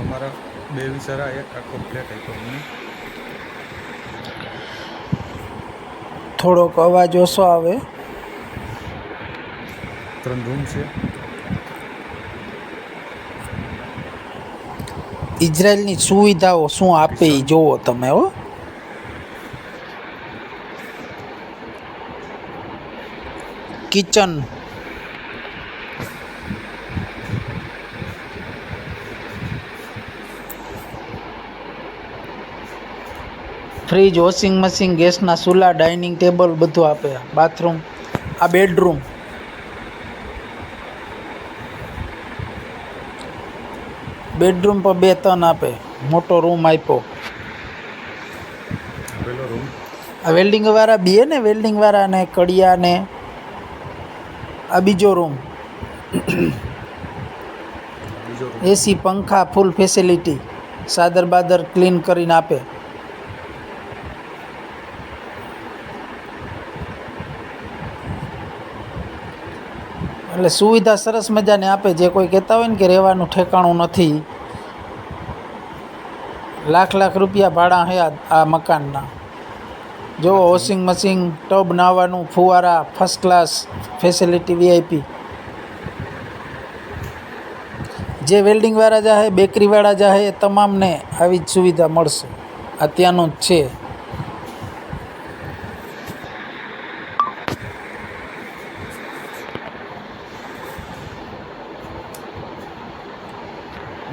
અમારા બે વિચારા એક આખો પ્લેટ આપ્યો અમને થોડોક અવાજ ઓછો આવે. ત્રણ રૂમ છે. ઇઝરાયલની સુવિધાઓ શું આપે એ જોવો તમે હો. કિચન ફ્રીજ વોશિંગ મશીન ગેસના ચૂલા ડાઇનિંગ ટેબલ બધું આપે. બાથરૂમ આ બેડરૂમ. બેડરૂમ પર બે ત્રણ આપે. મોટો રૂમ આપ્યો. આ વેલ્ડિંગ વાળા બી ને? વેલ્ડિંગ વાળા ને કડિયા ને આ બીજો રૂમ. એસી પંખા ફૂલ ફેસિલિટી સાદર બાદર ક્લીન કરીને આપે. એટલે સુવિધા સરસ મજાની આપે. જે કોઈ કહેતા હોય ને કે રહેવાનું ઠેકાણું નથી. લાખ લાખ રૂપિયા ભાડા હે આ મકાનના. જો વોશિંગ મશીન ટબ નાહવાનું ફુવારા ફર્સ્ટ ક્લાસ ફેસિલિટી વીઆઈપી જે વેલ્ડિંગવાળા જાહે બેકરીવાળા જાહે એ તમામને આવી જ સુવિધા મળશે. આ ત્યાંનું જ છે.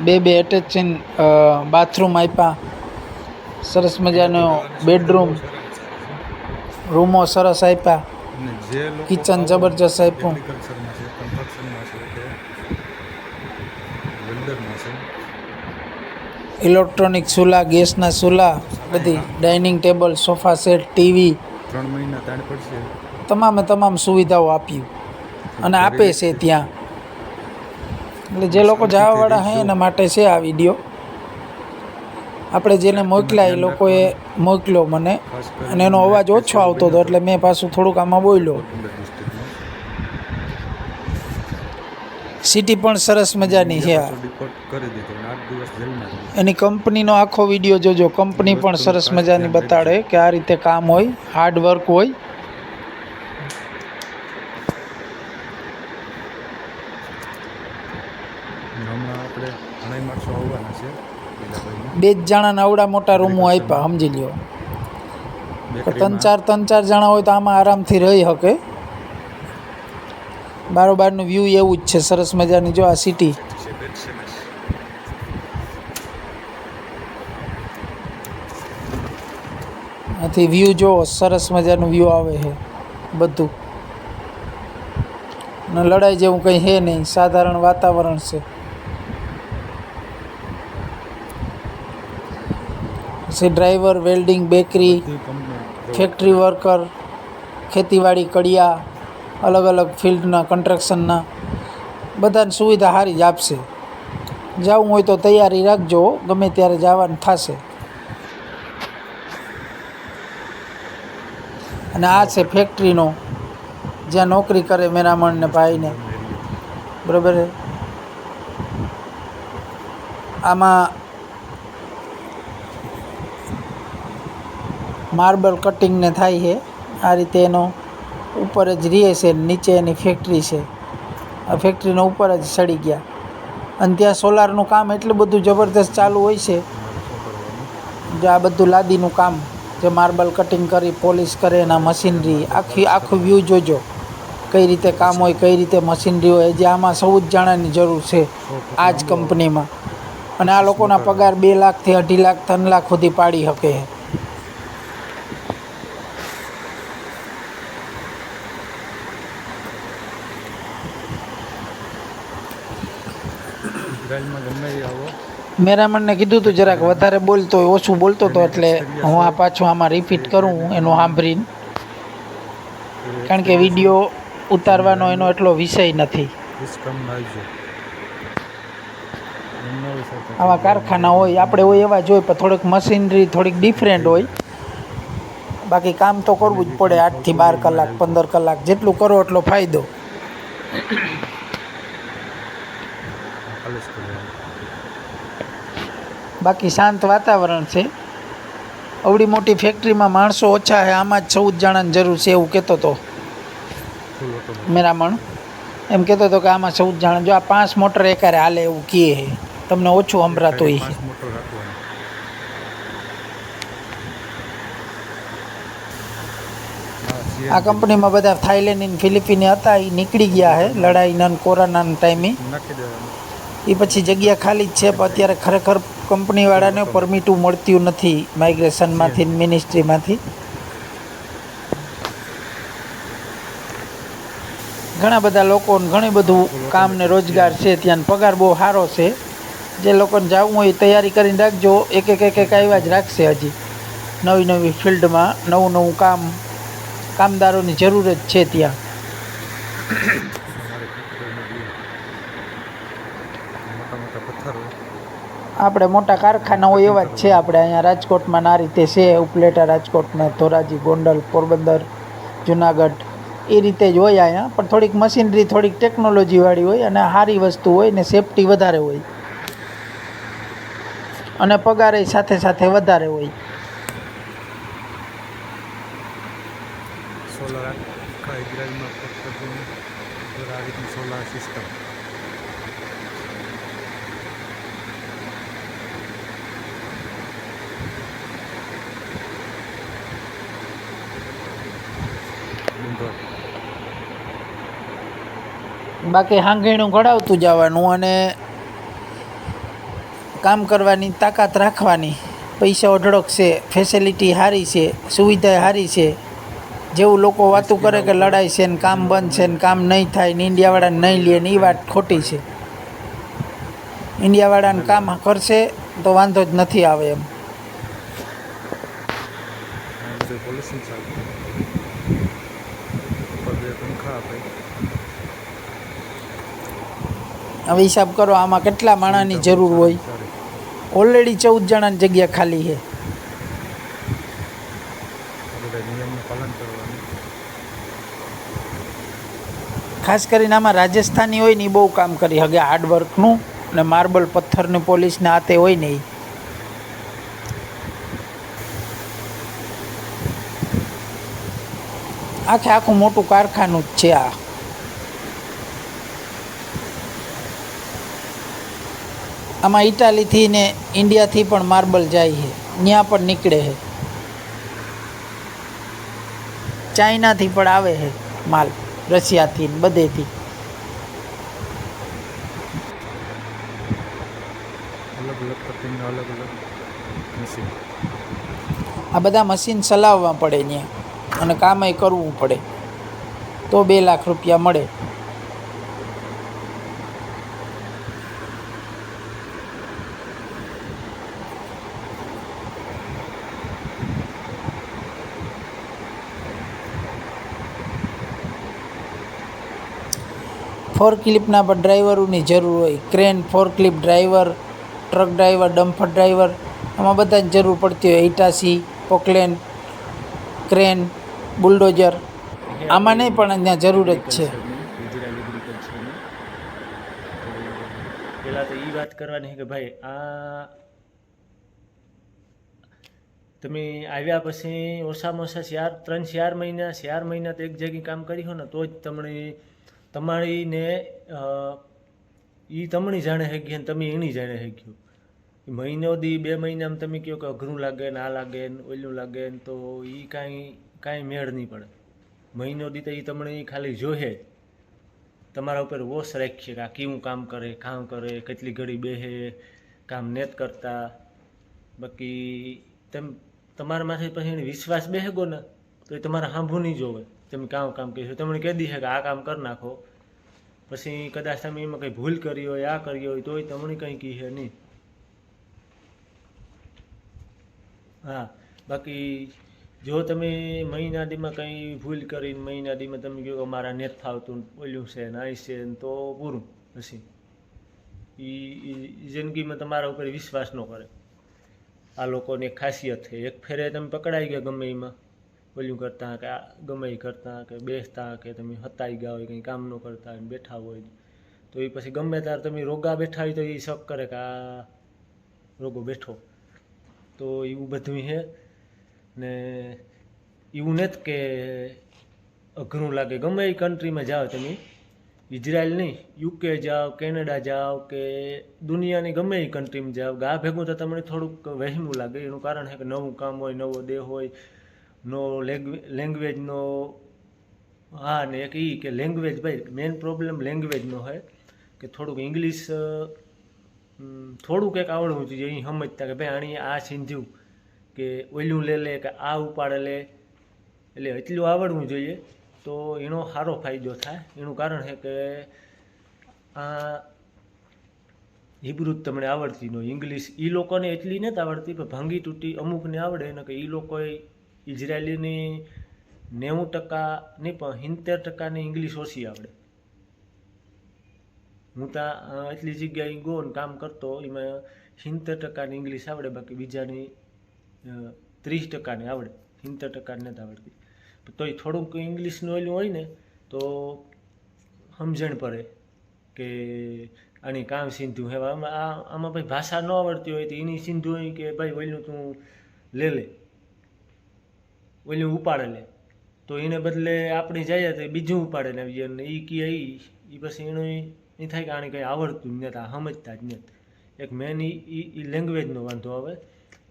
બે બે એટેચિંગ બાથરૂમ આપ્યા. સરસ મજાનો બેડરૂમ રૂમો સરસ આપ્યા. કિચન જબરજસ્ત આપ્યું. છે છે છે. ઇલેક્ટ્રોનિક ચૂલા ગેસના ચૂલા બધી dining table sofa set TV ત્રણ મહિના તમામે તમામ સુવિધાઓ આપ્યું. અને આપે છે ત્યાં. એટલે જે લોકો જવાવાળા હે એના માટે છે આ વીડિયો. આપણે જેને મોકલ્યા એ લોકોએ મોકલ્યો મને અને એનો અવાજ ઓછો આવતો હતો એટલે મેં પાછું થોડુંક આમાં બોલ્યો. સિટી પણ સરસ મજાની છે એની કંપનીનો આખો વીડિયો જોજો. કંપની પણ સરસ મજાની બતાડે કે આ રીતે કામ હોય હાર્ડ વર્ક હોય. હમણાં આપણે ઘણા માણસો આવવાના છે બે જ જણાને આવડા મોટા રૂમો આપ્યા સમજી લ્યો. ત્રણ ચાર ત્રણ ચાર જણા હોય તો આમાં આરામથી રહી શકે. બારોબારનું વ્યૂ એવું જ છે સરસ મજાની જો આ સિટી આથી વ્યૂ જો સરસ મજાનું વ્યૂ આવે છે બધું. ને લડાઈ જેવું કંઈ છે નહીં સાધારણ વાતાવરણ છે. પછી driver welding bakery factory worker ખેતીવાડી કડિયા અલગ અલગ ફિલ્ડના કન્સ્ટ્રક્શનના બધાને સુવિધા સારી જ આપશે. જવું હોય તો તૈયારી રાખજો ગમે ત્યારે જવાનું થશે. અને આ છે ફેક્ટરીનો જ્યાં નોકરી કરે મેરામણને ભાઈને. બરાબર આમાં માર્બલ કટિંગને થાય છે. આ રીતે એનો ઉપર જ રહે છે, નીચે એની ફેક્ટરી છે. આ ફેક્ટરીનો ઉપર જ સડી ગયા. અને ત્યાં સોલારનું કામ એટલું બધું જબરદસ્ત ચાલુ હોય છે જે આ બધું લાદીનું કામ જે માર્બલ કટિંગ કરી, પોલિશ કરે, એના મશીનરી, આખી, આખું વ્યૂ જોજો. કઈ રીતે કામ હોય, કઈ રીતે મશીનરી હોય જે આમાં સૌ જ જાણવાની જરૂર છે આ જ કંપનીમાં અને આ લોકોના પગાર બે લાખથી અઢી લાખ, ત્રણ લાખ સુધી પાડી શકે છે. ઇઝરાયલમાં ગમે એ આવો. મેરામણને કીધું હતું જરાક વધારે બોલતો હોય ઓછું બોલતો હતો એટલે હું આ પાછું આમાં રિપીટ કરું એનું સાંભળીને. કારણ કે વીડિયો ઉતારવાનો એનો એટલો વિષય નથી. આવા કારખાના હોય આપણે હોય એવા જ હોય પણ થોડીક મશીનરી થોડીક ડિફરન્ટ હોય. બાકી કામ તો કરવું જ પડે આઠથી બાર કલાક પંદર કલાક જેટલું કરો એટલો ફાયદો. બાકી શાંત વાતાવરણ છે. અવડી મોટી ફેક્ટરીમાં માણસો ઓછા છે આમાં જ ચૌદ જણાની જરૂર છે એવું કહેતો હતો ફૂલ ઓટોમેટિક મેરામણ એમ કહેતો હતો કે આમાં ચૌદ જણા જો આ પાંચ મોટર એકારે હાલે એવું કહે છે. તમને ઓછું સંભળાતું હોય પાંચ મોટર રાખવાની. હા, CNG. આ કંપનીમાં બધા થાઈલેન્ડ ને ફિલિપિની હતા એ નીકળી ગયા છે લડાઈના ને કોરોનાના ટાઈમે. નાખી દેવાનું. એ પછી જગ્યા ખાલી જ છે, પણ અત્યારે ખરેખર કંપનીવાળાને પરમિટું મળતું નથી માઇગ્રેશનમાંથી મિનિસ્ટ્રીમાંથી ઘણા બધા લોકોને ઘણું બધું કામ ને રોજગાર છે, ત્યાં પગાર બહુ સારો છે. જે લોકોને જવું હોય તૈયારી કરીને રાખજો, એક એક એક એક આવ્યા જ રાખશે હજી. નવી નવી ફિલ્ડમાં નવું નવું કામ, કામદારોની જરૂર જ છે ત્યાં અમારે ફેક્ટરીમાં બી આપણે મોટા કારખાનાઓ એવા જ છે. આપણે અહીંયા રાજકોટમાં આ રીતે છે. ઉપલેટા રાજકોટને ધોરાજી, ગોંડલ, પોરબંદર, જુનાગઢ, એ રીતે જ હોય અહીંયા. પણ થોડીક મશીનરી, થોડીક ટેકનોલોજીવાળી હોય અને સારી વસ્તુ હોય ને સેફટી વધારે હોય. અને પગારે સાથે સાથે વધારે હોય. સોલાર સિસ્ટમ બાકી હાંગીણું ઘડાવતું જવાનું અને કામ કરવાની તાકાત રાખવાની. પૈસા અઢળક છે ફેસિલિટી સારી છે, સુવિધા સારી છે. જેવું લોકો વાતું કરે કે લડાઈ છે ને કામ બંધ છે ને કામ નહીં થાય ને ઇન્ડિયાવાળાને નહીં લે ને એ વાત ખોટી છે. ઇન્ડિયાવાળાને કામ કરશે તો વાંધો જ નથી આવે એમ. પોલ્યુશન ઉપર પંખા આપે. હવે હિસાબ કરો, આમાં કેટલા માણાની જરૂર હોય? ઓલરેડી ચૌદ જણાની જગ્યા ખાલી છે. ખાસ કરીને આમાં રાજસ્થાની હોય ને એ બહુ કામ કરી હગે હાર્ડવર્કનું ને માર્બલ પથ્થરની પોલીસને હાથે હોય ને. આખે આખું મોટું કારખાનું જ છે આ. આમાં ઇટાલીથી ને ઇન્ડિયાથી પણ માર્બલ જાય છે. ત્યાં પણ નીકળે છે. ચાઇનાથી પણ આવે છે માલ રશિયાથી બધેથી. આ બધા મશીન ચલાવવા પડે ત્યાં અને કામય કરવું પડે. તો બે લાખ રૂપિયા મળે. ફોર પણ ડ્રાઈવરોની જરૂર હોય. ક્રેન ફોર clip driver, truck driver, dumper driver, આમાં બધાની જરૂર પડતી હોય. ઇટાસી પોકલેન, ક્રેન, બુલડોઝર, આમાં નહીં પણ ત્યાં જરૂર જ છે. પહેલાં તો એ વાત કરવાની કે ભાઈ, આ તમે આવ્યા પછી ઓછામાં ઓછા ચાર, ત્રણ, ચાર મહિના ચાર મહિના તો એક જગ્યાએ કામ કરી હો ને, તો જ તમને તમારીને એ તમણી જાણે શક્યા ને તમે એની જાણે શક્યું મહિનો દી, બે મહિનામાં તમે કહો કે અઘરું લાગે ને આ લાગે ને ઓલું લાગે ને તો એ કાંઈ કાંઈ મેળ નહીં પડે. મહિનો દી તો એ તમને ખાલી જોહે. તમારા ઉપર વોશ રાખીએ કે આ કેવું કામ કરે કામ કરે, કેટલી ઘડી બેહે, કામ નેત કરતા. બાકી તેમ, તમારા માથે પછી વિશ્વાસ બેહેગો ને તો એ તમારે સાંભળું નહીં જોવે. તમે કામ કામ કહીશું. તમને કહી દીશે કે આ કામ કરી નાખો. પછી કદાચ તમે એમાં કંઈ ભૂલ કરી હોય, આ કરી હોય, તોય તમને કંઈ કહીએ નહીં. હા, બાકી જો તમે મહિના દીમાં કંઈ ભૂલ કરીને મહિના દીમાં તમે કહો મારા નેત ફાવતું ઓલું છે ને આવી છે તો પૂરું પછી. એ જિંદગીમાં તમારા ઉપર વિશ્વાસ ન કરે. આ લોકોની ખાસિયત છે. એક ફેરે તમે પકડાઈ ગયા ગમે એમાં. ઓલું કરતા, કે ગમે કરતા, કે બેસતા, કે તમે હતાઈ ગયા હોય, કંઈ કામ ન કરતા હોય બેઠા હોય તો એ પછી ગમે ત્યારે તમે રોગા બેઠા હોય તો એ શક કરે કે આ રોગો બેઠો. તો એવું બધું છે. ને એવું નથી કે અઘરું લાગે. ગમે એ કન્ટ્રીમાં જાઓ તમે, ઇઝરાયલ નહીં, યુકે જાઓ, કેનેડા જાઓ, કે દુનિયાની ગમે એ કન્ટ્રીમાં જાઓ ગા ભેગું તો તમને થોડુંક વહેમું લાગે. એનું કારણ છે કે નવું કામ હોય, નવો દેહ હોય નો લેંગ્વેજનો હા, ને એક એ કે લેંગ્વેજ ભાઈ મેઇન પ્રોબ્લેમ લેંગ્વેજનો હોય કે થોડુંક ઇંગ્લિશ થોડુંક એક આવડવું જોઈએ અહીં સમજતા કે ભાઈ આણી આ સિંધ્યું કે ઓલું લે લે કે આ ઉપાડે લે, એટલે એટલું આવડવું જોઈએ, તો એનો સારો ફાયદો થાય. એનું કારણ છે કે, આ હિબ્રુ તમને આવડતી નો ઇંગ્લિશ એ લોકોને એટલી નથી આવડતી, પણ ભાંગી તૂટી અમુકને આવડે ને કે એ લોકોએ ઇઝરાયલીની નેવું ટકા નહીં પણ સિત્તેર ટકાની ઇંગ્લિશ ઓછી આવડે. હું ત્યાં એટલી જગ્યાએ ગયો ને કામ કરતો, એમાં સિત્તેર ટકાની ઇંગ્લિશ આવડે, બાકી બીજાની ત્રીસ ટકાની આવડે. સિત્તેર ટકાની નથી આવડતી. તોય થોડુંક ઇંગ્લિશનું ઓલું હોય ને, તો સમજણ પડે કે આની કામ સિંધુ હે. આમાં આમાં ભાઈ ભાષા ન આવડતી હોય તો એની સિંધુ હોય કે ભાઈ ઓલું તું લે લે. ઓલું ઉપાડે લે તો એને બદલે આપણે જઈએ તો બીજું ઉપાડે ને. એ કહે એ પછી એનું એ થાય કે આને કંઈ આવડતું જ નથી સમજતા જ નથી. એક મેન એ લેંગ્વેજનો વાંધો આવે.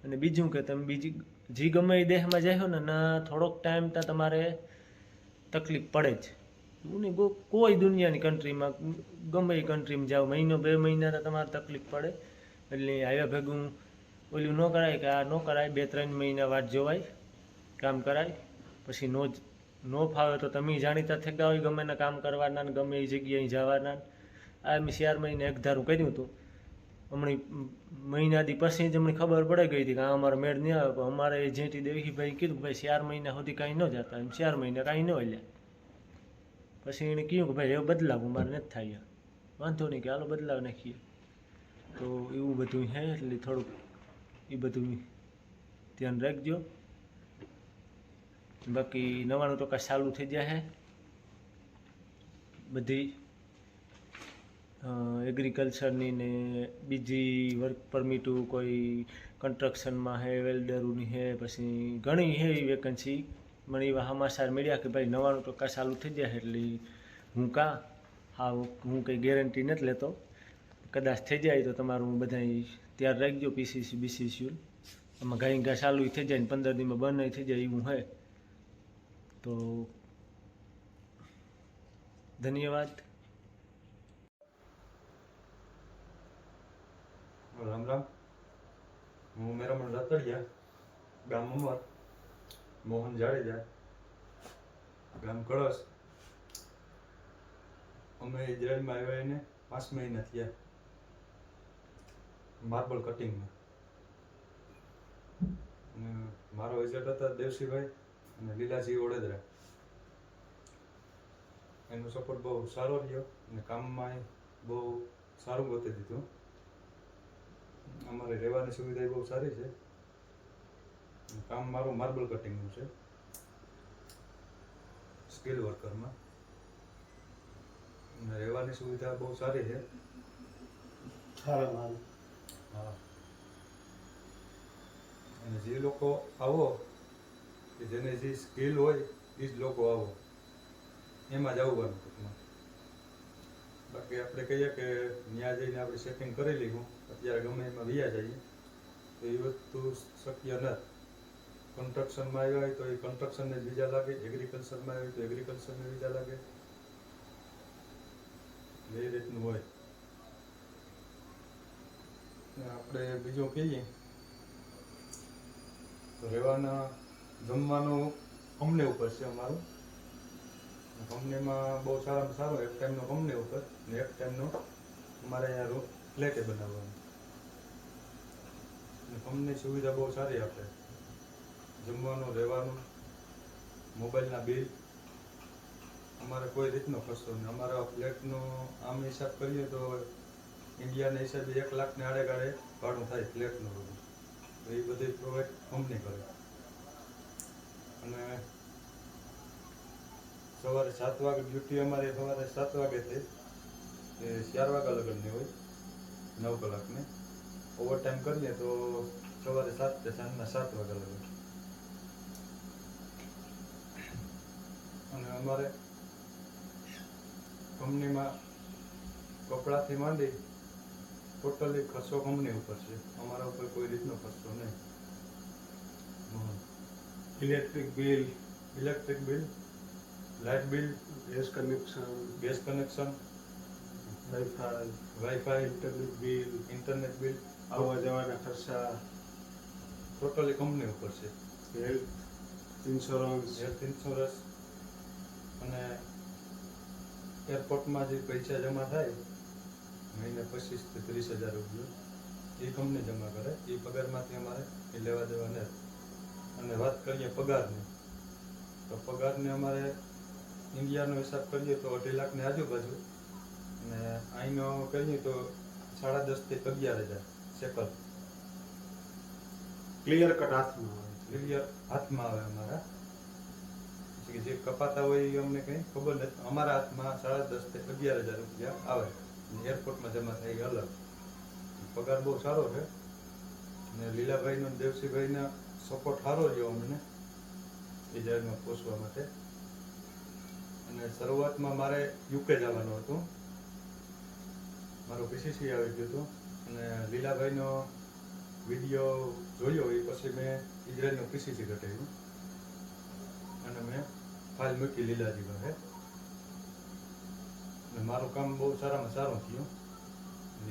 અને બીજું કે તમે બીજી, જે ગમે એ દેહમાં જાઓ ને, ના થોડોક ટાઈમ ત્યાં તમારે તકલીફ પડે જ. નહીં ગો- કોઈ દુનિયાની કન્ટ્રીમાં ગમે એ કન્ટ્રીમાં જાઓ, મહિનો, બે મહિના તો તમારે તકલીફ પડે. એટલે આવ્યા ભેગું ઓલું ન કરાય કે આ ન કરાય, બે, ત્રણ મહિના વાત જોવાય. કામ કરાય, પછી નો નો ફાવે તો તમે જાણીતા થતા હોય ગમે ને કામ કરવાના ને ગમે એ જગ્યાએ જવાના આ મેં ચાર મહિને એક ધારું કર્યું હતું. હમણાં મહિનાથી પછી જ અમને ખબર પડે ગઈ હતી કે આ અમારે મેળ નહીં આવે, પણ અમારે જેટી દેવીભાઈ કીધું ભાઈ ચાર મહિના સુધી કાંઈ ન જતા એમ ચાર મહિના કાંઈ ન હલ્યા. પછી એણે કહ્યું કે ભાઈ એ બદલાવું મારે નથી થાય. વાંધો નહીં કે હાલો બદલાવ નાખીએ. તો એવું બધું છે એટલે થોડુંક એ બધું ધ્યાન રાખજો. બાકી નવાણું ટકા ચાલુ થઈ જાય છે બધી એગ્રીકલ્ચરની ને બીજી વર્ક પરમિટું કોઈ કન્સ્ટ્રક્શનમાં હે વેલ્ડરોની હે, પછી ઘણી હે વેકન્સી મને એવા સમાચાર મળ્યા કે ભાઈ નવાણું ટકા ચાલુ થઈ જાય એટલે હું કાં? હા હું કંઈ ગેરંટી નથી લેતો. કદાચ થઈ જાય તો તમારું બધા તૈયાર રાખજો પીસીસી બીસીસી આમાં ગાય ઘા ચાલુ થઈ જાય ને પંદર દીમાં બંધ થઈ જાય એવું હે. તો ધન્યવાદ. રામ રામ. હું મેરામણ રતડિયા, ગામ અમર મોહન જાડેજા, ગામ કળશ. અમે ઇઝરાયલમાં આવ્યા એને પાંચ મહિના થયા. માર્બલ કટિંગમાં. અને મારો એજન્ટ હતા દેવસીભાઈ અને લીલાજી વડોદરા. એનો સપોર્ટ બહુ સારો રહ્યો અને કામમાં બહુ સારું ગોતી દીધું. અમારે રહેવાની સુવિધા બહુ સારી છે. કામ મારું માર્બલ કટિંગનું છે. સ્કિલ વર્કરમાં અને રહેવાની સુવિધા બહુ સારી છે. હા. અને જે લોકો આવો કે જેને જે સ્કિલ હોય એ જ લોકો આવો. એમાં જ આવવાનું ટૂંકમાં. બાકી આપણે કહીએ કે ત્યાં જઈને આપણે સેટિંગ કરી લીધું. અત્યારે ગમે એમાં વ્યા જઈએ. તો એ વસ્તુ શક્ય નથી. કન્સ્ટ્રક્શનમાં આવ્યા હોય તો એ કન્સ્ટ્રક્શનને જ બીજા લાગે. એગ્રીકલ્ચરમાં આવ્યા હોય તો એગ્રીકલ્ચરને બીજા લાગે. એ રીતનું હોય. આપણે બીજું કહીએ. તો રહેવાના જમવાનું કમને ઉપર છે અમારું. કંપનીમાં બહુ સારામાં સારો એક ટાઈમનો કંપની ઉપર ને એક ટાઈમનો અમારે અહીંયા રૂમ ફ્લેટે બનાવવાનું. કંપની સુવિધા બહુ સારી આપે. જમવાનું, રહેવાનું મોબાઈલના બિલ અમારે કોઈ રીતનો ખર્ચો નહીં. અમારા ફ્લેટનો આમ હિસાબ કરીએ તો ઇન્ડિયાના હિસાબે એક લાખને આડે ગાડે ભાડું થાય ફ્લેટનું એ બધી પ્રોવાઈડ કંપની કરે. અને સવારે સાત વાગે ડ્યુટી અમારે સવારે સાત વાગે થઈ એ ચાર વાગ્યા લગનની હોય, નવ કલાકની. ઓવર ઓવર ટાઈમ કરીએ તો સવારે સાત કે સાંજના સાત વાગ્યા લગન. અને અમારે કંપનીમાં કપડાથી માંડી ટોટલી ખર્ચો કંપની ઉપર છે. અમારા ઉપર કોઈ રીતનો ખર્ચો નહીં. Electric bill electric bill light bill gas connection gas connection wifi wifi internet bill internet bill આવવા જવાના ખર્ચા. ટોટલી કંપની ઉપર છે. હેલ્થ ઇન્સ્યોરન્સ હેલ્થ ઇન્સ્યોરન્સ અને એરપોર્ટમાં જે પૈસા જમા થાય મહિને પચીસથી ત્રીસ હજાર રૂપિયા એ કંપની જમા કરે. એ પગારમાંથી અમારે એ લેવા દેવા નથી અને વાત કરીએ પગારની તો પગારને અમારે ઇન્ડિયાનો હિસાબ કરીએ તો અઢી લાખની આજુબાજુ અને અહીંનો કરીએ તો સાડા દસથી અગિયાર હજાર સેકલ ક્લિયર કટ હાથમાં આવે ક્લિયર હાથમાં આવે અમારા. પછી જે કપાતા હોય એ અમને કંઈ ખબર નથી. અમારા હાથમાં સાડા દસથી અગિયાર હજાર રૂપિયા આવે. એરપોર્ટમાં જમા થાય અલગ. પગાર બહુ સારો છે. અને લીલાભાઈનો દેવસીભાઈનો સપોર્ટ સારો રહ્યો અમને એ જાહેરમાં પહોંચવા માટે. અને શરૂઆતમાં મારે યુકે જવાનું હતું. મારું પીસીસી આવી ગયું હતું. અને લીલાભાઈનો વીડિયો જોયો એ પછી મેં ઇઝરાયલનું પીસીસી ઘટાડ્યું અને મેં ફાઇલ મૂકી લીલાજી પાસે. અને મારું કામ બહુ સારામાં સારું થયું.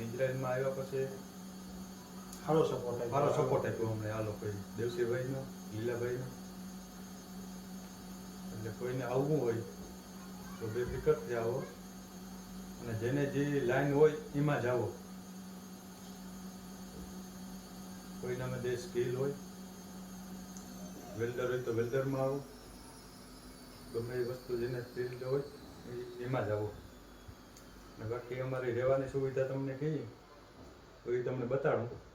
ઇઝરાયલમાં આવ્યા પછી સારો સપોર્ટ સારો સપોર્ટ આપ્યો અમને. આ લોકોએ દેવસીભાઈનો લીલાભાઈનો. એટલે કોઈને આવવું હોય તો બેફિકર આવો. અને જેને જે લાઈન હોય એમાં જાઓ કોઈનામાં જે સ્કિલ હોય, વેલ્ડર હોય તો વેલ્ડરમાં આવો. ગમે એ વસ્તુ જેને સ્કિલ હોય એમાં જ અને બાકી અમારી રહેવાની સુવિધા તમને કહીએ તો એ તમને બતાડું.